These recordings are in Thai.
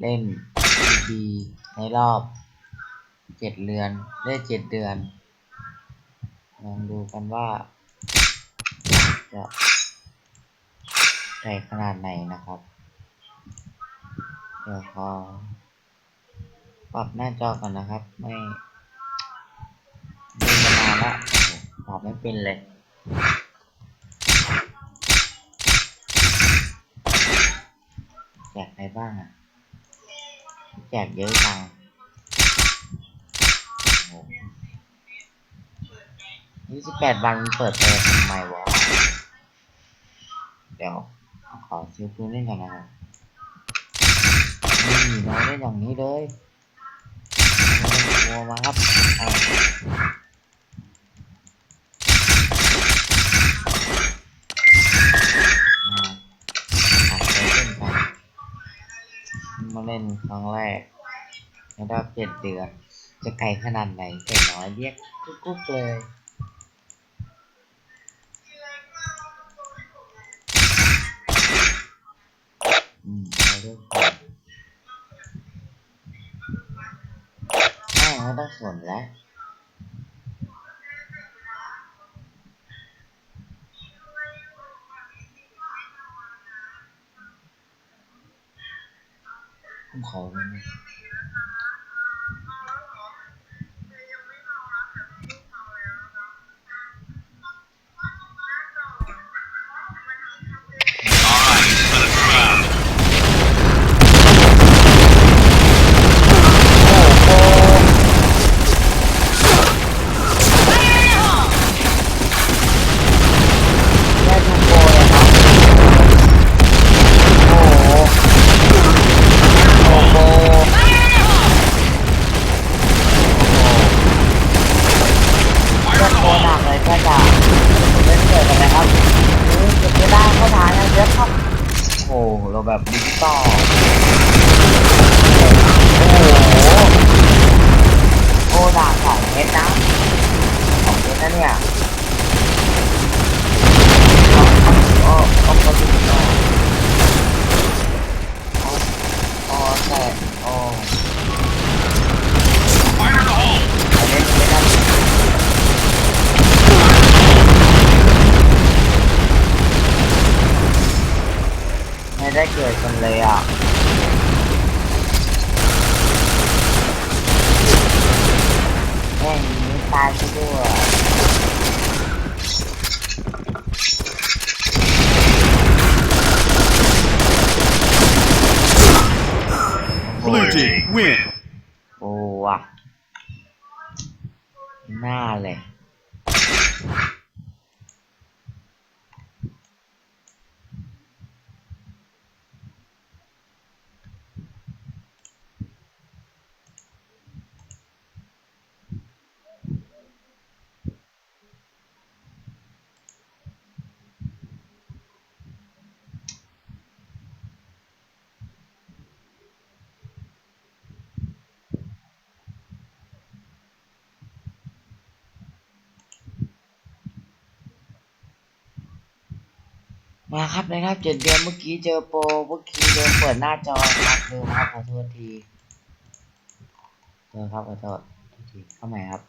เล่น PB ในรอบเจ็ดเดือนได้เจ็ดเดือนลองดูกันว่าจะใหญ่ขนาดไหนนะครับ เดี๋ยวขอปรับหน้าจอก่อนนะครับ ไม่ดูมานานละโอ้โหปรับไม่เป็นเลยแจกอะไรบ้างอะ แจกเยอะจังโหยี่สิบแปดวันมันเปิดไปทำไมวะ เดี๋ยว ขอซื้อปืนเล่นก่อนนะครับนี่น้อยเล่นอย่างนี้เลยบัวมาครับเอามาหัดไปเล่นกันมา เล่นครั้งแรกในรอบเจ็ดเดือน จะไกลขนาดไหนไก่น้อยเรียกกุ๊กๆเลย อืมเอาเรื่องก่อนไม่ต้องสนแล้ว Không, nhà ô ô có gì đó ô ô xe ô đến đến đây này đây cười còn lề à em tay cái đùa Blue team win! โอ้ว่ะหน้าเลย มาครับนะครับเจ็ดเดือนเมื่อกี้เจอโปรเมื่อกี้เดินเปิดหน้าจอครับลืมครับขอโทษทีเจอครับขอโทษทษทีเข้าใหม่ครับ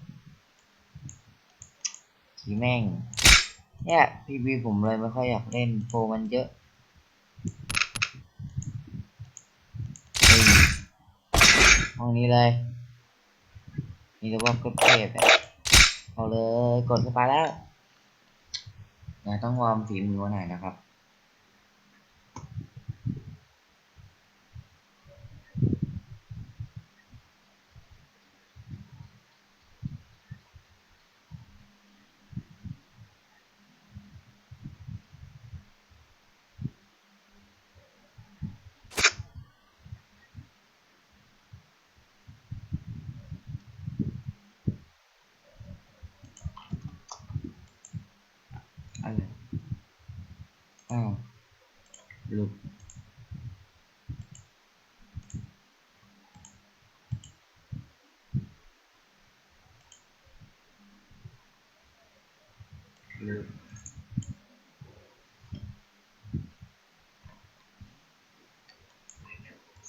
ขีแม่ง เนี่ยพีบีผมเลยไม่ค่อยอยากเล่นโปรมันเยอะห้องนี้เลยมีแต่ว่าก็เทพอะเอาเลยกดเข้าไปแล้วนะต้องวอร์มฝีมือไหน่อยนะครับ อะไรอ้าวหลุดหลุด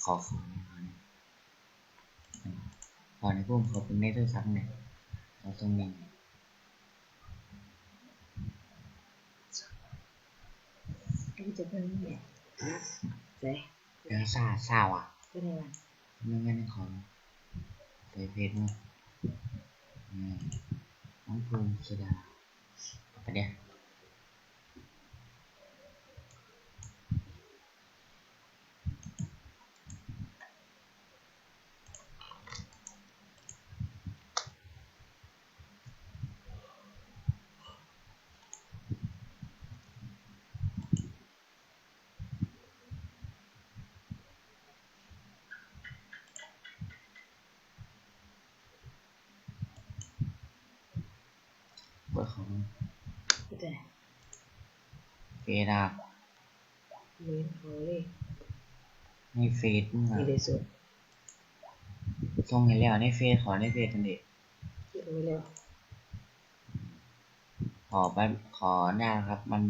ขอของหน่อยขอในพุ่มขอเป็นเนเธอร์ซักเนี่ยเราต้องมี ก็จะ เนี่ยเจ๊เดี๋ยวสาสาว่ะก็ได้วันไม่งั้นของไปเพจมั้งอืมน้องภูมิสุดาไปเดี๋ยว ของก็ได้เฟซอะเว้นเขาเลยในเฟซมึงอะมีได้สุดส่งให้แล้วในเฟซขอในเฟซกันดิเก็บไว้แล้วขอแป๊บขอหน้าครับ มัน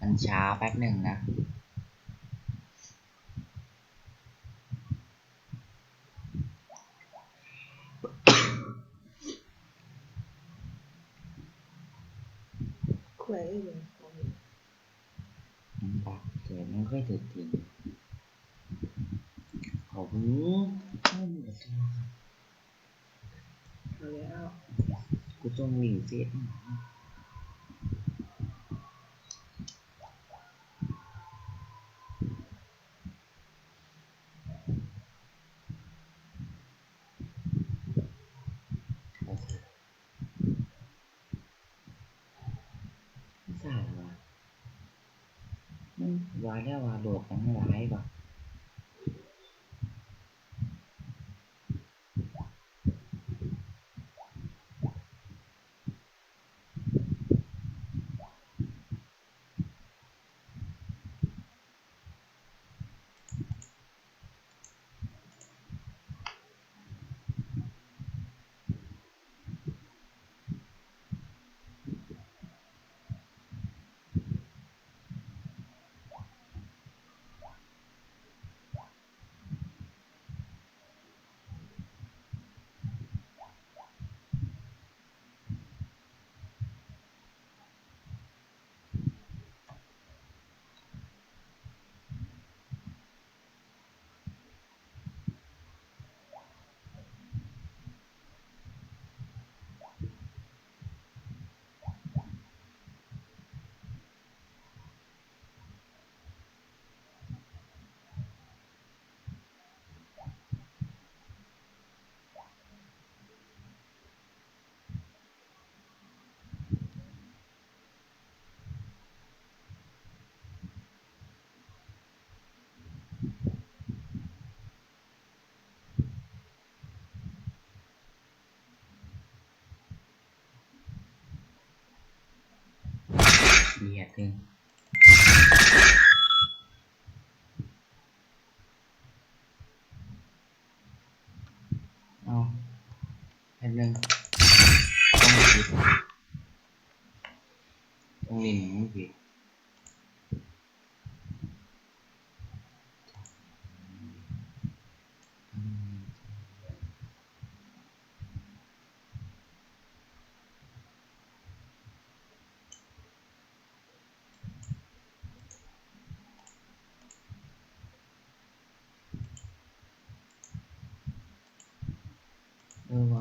มันช้าแป๊บหนึ่งนะ คุยอยู่ของมันบักเกิดมันค่อยถึกจริงขอบูข้อมูลตัวครับเอาแล้วกูจงลิงก์เฟซมาโอเคสายว่ะมัน วายแล้วว่าโหลดตั้งหลายว่ะ Manhattan. Oh, em lên không việc không nên những việc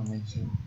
Assalamualaikum.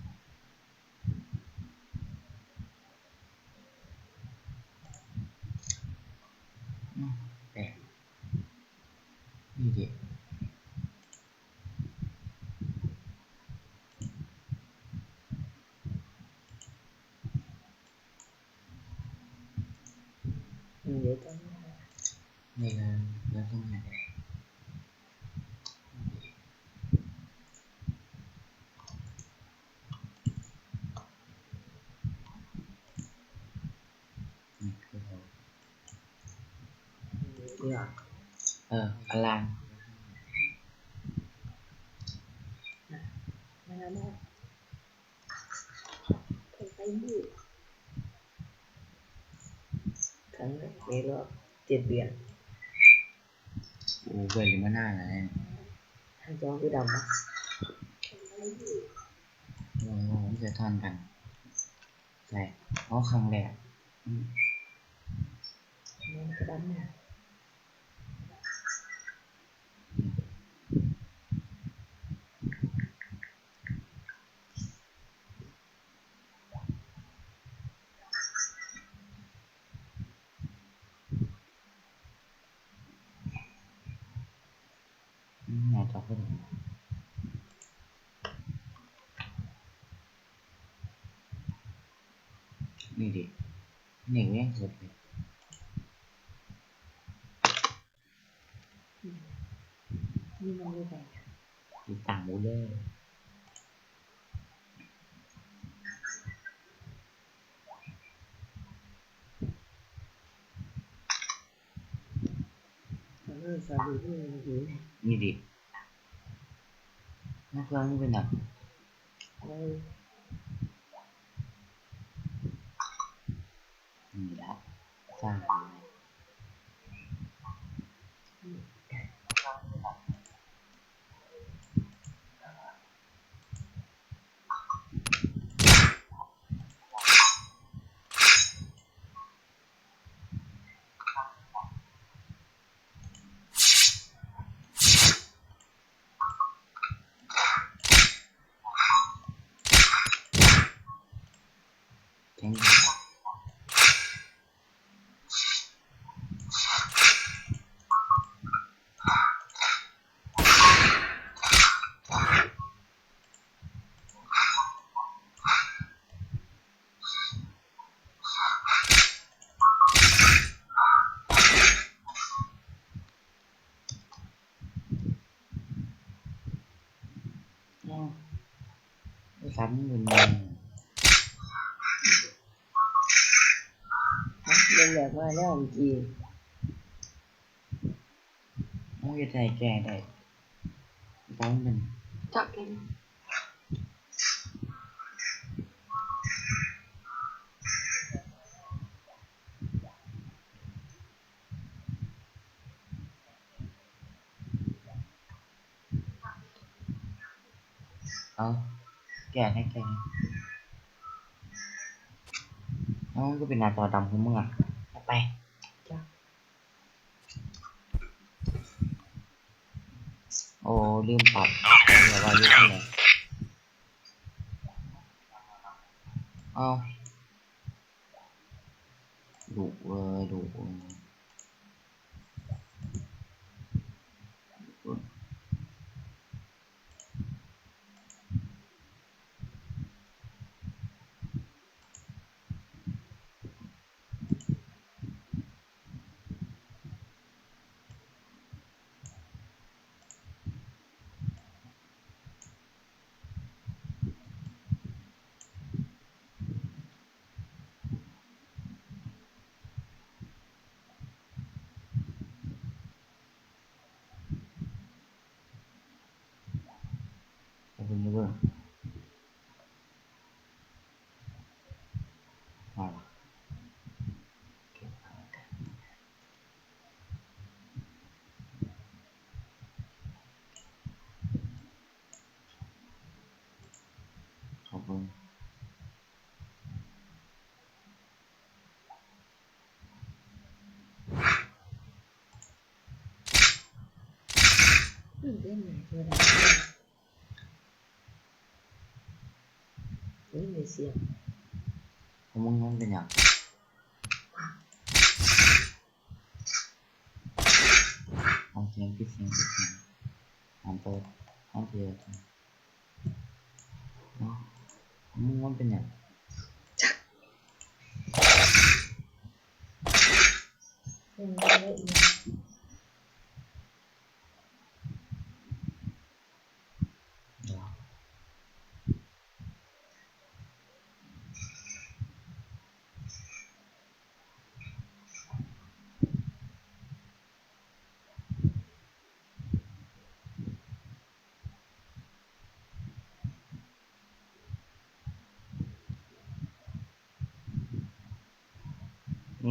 เอออลานมาแล้วมาไปบูครั้งแรกในรอบเจ็ดเดือนโอูเบื่อหร์ลิมาหน่าอะไรทางจอคือดำนะโอ้โหจะทอนกันใช่เพราะครั้งแรกอืมมันกระดันเนี่ย công việc này thì này nghe giật này. Nhưng mà như tạm mũ đê như gì nó vâng bên nào? Ừ. Quay gì đã sao thắng mình bây giờ có ai lấy hồng chiều muốn cái thầy trà này bóng mình. Chọn cái Oh. แล้วเมื่อกี้ต้องจะใจแก่ได้ต้องเป็นจักกันเอาแก่ให้แก่ให้เอาก็เป็นหน้าจอดำของมึงอะเอาไปจักโอ้ลืมปรับเดี๋ยวว่ายุคเท่าไหร่เอาดุเลยดุเลย 一点点出来，谁没信？我懵懵的呢。Không xem cái xem cái xem Không tôi Không thì tôi Nó Không muốn bên nhà Chắc. Đừng đợi nữa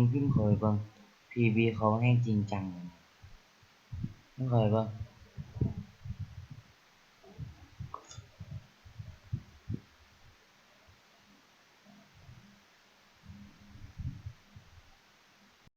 มึงพิมพ์เคยบ้างพีบีเขาให้จริงจังเลยมึงเคยบ้าง